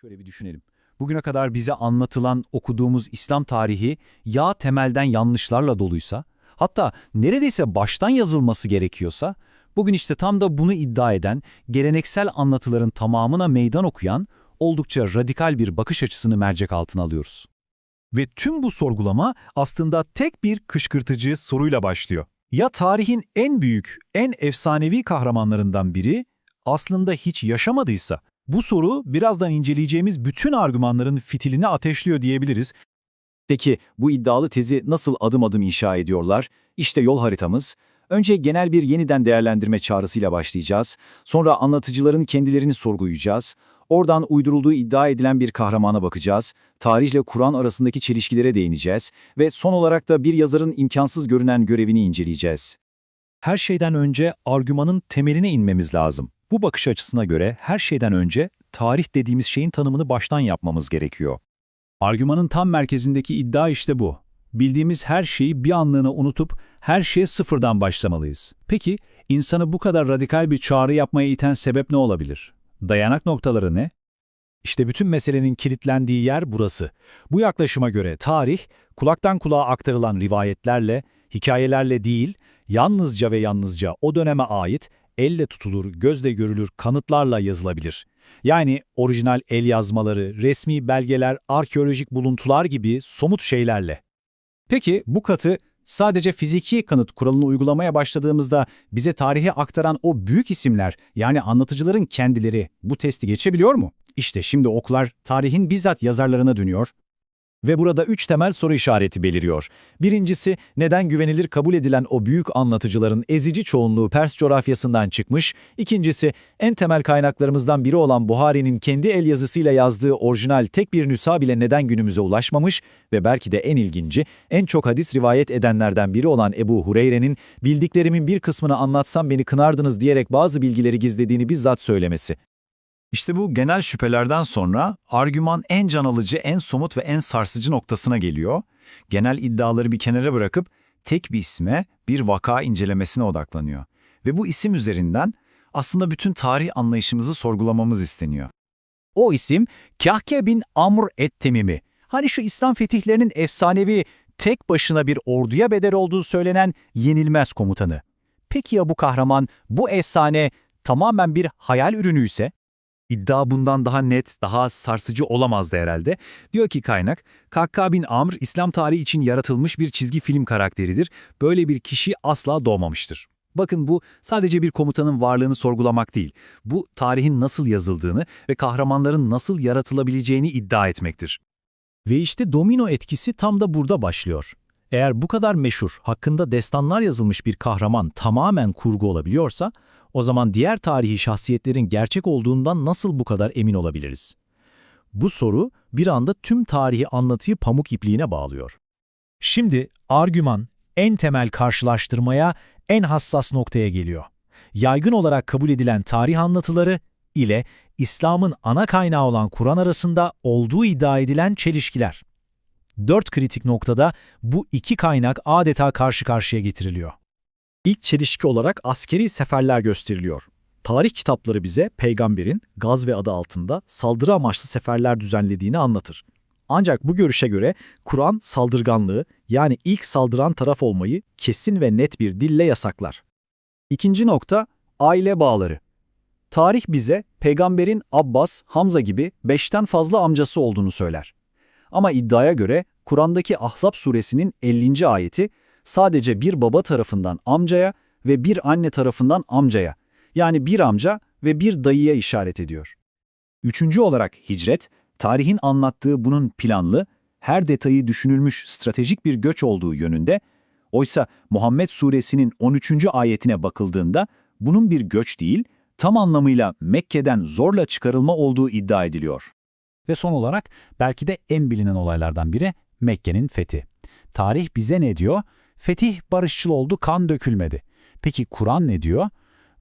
Şöyle bir düşünelim. Bugüne kadar bize anlatılan, okuduğumuz İslam tarihi ya temelden yanlışlarla doluysa, hatta neredeyse baştan yazılması gerekiyorsa, bugün işte tam da bunu iddia eden, geleneksel anlatıların tamamına meydan okuyan, oldukça radikal bir bakış açısını mercek altına alıyoruz. Ve tüm bu sorgulama aslında tek bir kışkırtıcı soruyla başlıyor. Ya tarihin en büyük, en efsanevi kahramanlarından biri aslında hiç yaşamadıysa? Bu soru birazdan inceleyeceğimiz bütün argümanların fitilini ateşliyor diyebiliriz. Peki bu iddialı tezi nasıl adım adım inşa ediyorlar? İşte yol haritamız. Önce genel bir yeniden değerlendirme çağrısıyla başlayacağız. Sonra anlatıcıların kendilerini sorgulayacağız. Oradan uydurulduğu iddia edilen bir kahramana bakacağız. Tarihle Kur'an arasındaki çelişkilere değineceğiz. Ve son olarak da bir yazarın imkansız görünen görevini inceleyeceğiz. Her şeyden önce argümanın temeline inmemiz lazım. Bu bakış açısına göre her şeyden önce tarih dediğimiz şeyin tanımını baştan yapmamız gerekiyor. Argümanın tam merkezindeki iddia işte bu. Bildiğimiz her şeyi bir anlığına unutup her şeye sıfırdan başlamalıyız. Peki insanı bu kadar radikal bir çağrı yapmaya iten sebep ne olabilir? Dayanak noktaları ne? İşte bütün meselenin kilitlendiği yer burası. Bu yaklaşıma göre tarih, kulaktan kulağa aktarılan rivayetlerle, hikayelerle değil, yalnızca ve yalnızca o döneme ait, elle tutulur, gözle görülür kanıtlarla yazılabilir. Yani orijinal el yazmaları, resmi belgeler, arkeolojik buluntular gibi somut şeylerle. Peki bu katı sadece fiziki kanıt kuralını uygulamaya başladığımızda bize tarihi aktaran o büyük isimler yani anlatıcıların kendileri bu testi geçebiliyor mu? İşte şimdi oklar tarihin bizzat yazarlarına dönüyor ve burada üç temel soru işareti beliriyor. Birincisi, neden güvenilir kabul edilen o büyük anlatıcıların ezici çoğunluğu Pers coğrafyasından çıkmış? İkincisi, en temel kaynaklarımızdan biri olan Buhari'nin kendi el yazısıyla yazdığı orijinal tek bir nüsha bile neden günümüze ulaşmamış? Ve belki de en ilginci, en çok hadis rivayet edenlerden biri olan Ebu Hureyre'nin bildiklerimin bir kısmını anlatsam beni kınardınız diyerek bazı bilgileri gizlediğini bizzat söylemesi. İşte bu genel şüphelerden sonra argüman en can alıcı, en somut ve en sarsıcı noktasına geliyor. Genel iddiaları bir kenara bırakıp tek bir isme, bir vaka incelemesine odaklanıyor. Ve bu isim üzerinden aslında bütün tarih anlayışımızı sorgulamamız isteniyor. O isim Kahke bin Amr et-Temimi. Hani şu İslam fetihlerinin efsanevi tek başına bir orduya bedel olduğu söylenen yenilmez komutanı. Peki ya bu kahraman, bu efsane tamamen bir hayal ürünü ise? İddia bundan daha net, daha sarsıcı olamazdı herhalde. Diyor ki kaynak, Kakka bin Amr İslam tarihi için yaratılmış bir çizgi film karakteridir. Böyle bir kişi asla doğmamıştır. Bakın bu sadece bir komutanın varlığını sorgulamak değil. Bu tarihin nasıl yazıldığını ve kahramanların nasıl yaratılabileceğini iddia etmektir. Ve işte domino etkisi tam da burada başlıyor. Eğer bu kadar meşhur, hakkında destanlar yazılmış bir kahraman tamamen kurgu olabiliyorsa, o zaman diğer tarihi şahsiyetlerin gerçek olduğundan nasıl bu kadar emin olabiliriz? Bu soru bir anda tüm tarihi anlatıyı pamuk ipliğine bağlıyor. Şimdi argüman en temel karşılaştırmaya, en hassas noktaya geliyor. Yaygın olarak kabul edilen tarih anlatıları ile İslam'ın ana kaynağı olan Kur'an arasında olduğu iddia edilen çelişkiler. Dört kritik noktada bu iki kaynak adeta karşı karşıya getiriliyor. İlk çelişki olarak askeri seferler gösteriliyor. Tarih kitapları bize peygamberin Gazve adı altında saldırı amaçlı seferler düzenlediğini anlatır. Ancak bu görüşe göre Kur'an saldırganlığı yani ilk saldıran taraf olmayı kesin ve net bir dille yasaklar. İkinci nokta aile bağları. Tarih bize peygamberin Abbas, Hamza gibi beşten fazla amcası olduğunu söyler. Ama iddiaya göre Kur'an'daki Ahzab suresinin 50. ayeti sadece bir baba tarafından amcaya ve bir anne tarafından amcaya, yani bir amca ve bir dayıya işaret ediyor. Üçüncü olarak hicret, tarihin anlattığı bunun planlı, her detayı düşünülmüş stratejik bir göç olduğu yönünde, oysa Muhammed suresinin 13. ayetine bakıldığında bunun bir göç değil, tam anlamıyla Mekke'den zorla çıkarılma olduğu iddia ediliyor. Ve son olarak belki de en bilinen olaylardan biri Mekke'nin fethi. Tarih bize ne diyor? Fetih barışçıl oldu, kan dökülmedi. Peki Kur'an ne diyor?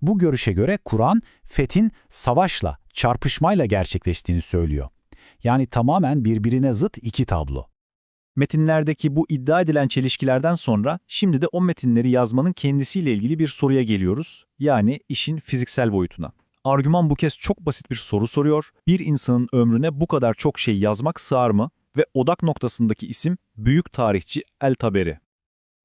Bu görüşe göre Kur'an fethin savaşla, çarpışmayla gerçekleştiğini söylüyor. Yani tamamen birbirine zıt iki tablo. Metinlerdeki bu iddia edilen çelişkilerden sonra şimdi de o metinleri yazmanın kendisiyle ilgili bir soruya geliyoruz. Yani işin fiziksel boyutuna. Argüman bu kez çok basit bir soru soruyor. Bir insanın ömrüne bu kadar çok şey yazmak sığar mı? Ve odak noktasındaki isim büyük tarihçi El-Taberi.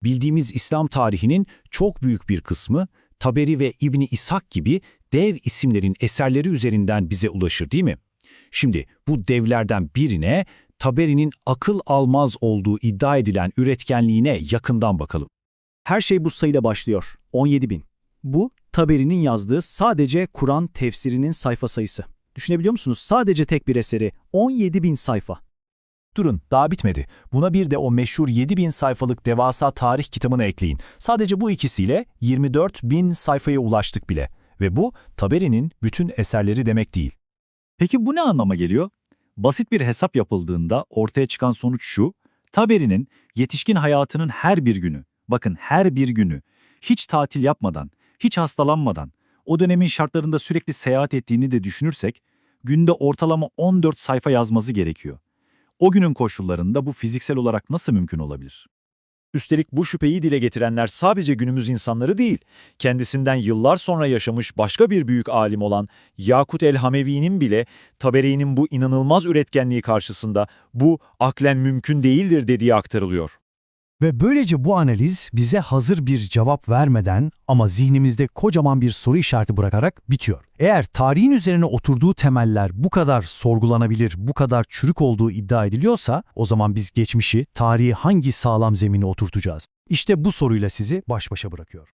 Bildiğimiz İslam tarihinin çok büyük bir kısmı Taberi ve İbni İshak gibi dev isimlerin eserleri üzerinden bize ulaşır değil mi? Şimdi bu devlerden birine Taberi'nin akıl almaz olduğu iddia edilen üretkenliğine yakından bakalım. Her şey bu sayıyla başlıyor. 17 bin. Bu, Taberi'nin yazdığı sadece Kur'an tefsirinin sayfa sayısı. Düşünebiliyor musunuz? Sadece tek bir eseri. 17 bin sayfa. Durun, daha bitmedi. Buna bir de o meşhur 7000 sayfalık devasa tarih kitabını ekleyin. Sadece bu ikisiyle 24 bin sayfaya ulaştık bile. Ve bu, Taberi'nin bütün eserleri demek değil. Peki bu ne anlama geliyor? Basit bir hesap yapıldığında ortaya çıkan sonuç şu, Taberi'nin yetişkin hayatının her bir günü, bakın her bir günü, hiç tatil yapmadan, hiç hastalanmadan, o dönemin şartlarında sürekli seyahat ettiğini de düşünürsek, günde ortalama 14 sayfa yazması gerekiyor. O günün koşullarında bu fiziksel olarak nasıl mümkün olabilir? Üstelik bu şüpheyi dile getirenler sadece günümüz insanları değil, kendisinden yıllar sonra yaşamış başka bir büyük alim olan Yakut el-Hamevi'nin bile Taberi'nin bu inanılmaz üretkenliği karşısında bu aklen mümkün değildir dediği aktarılıyor. Ve böylece bu analiz bize hazır bir cevap vermeden ama zihnimizde kocaman bir soru işareti bırakarak bitiyor. Eğer tarihin üzerine oturduğu temeller bu kadar sorgulanabilir, bu kadar çürük olduğu iddia ediliyorsa o zaman biz geçmişi, tarihi hangi sağlam zemine oturtacağız? İşte bu soruyla sizi baş başa bırakıyor.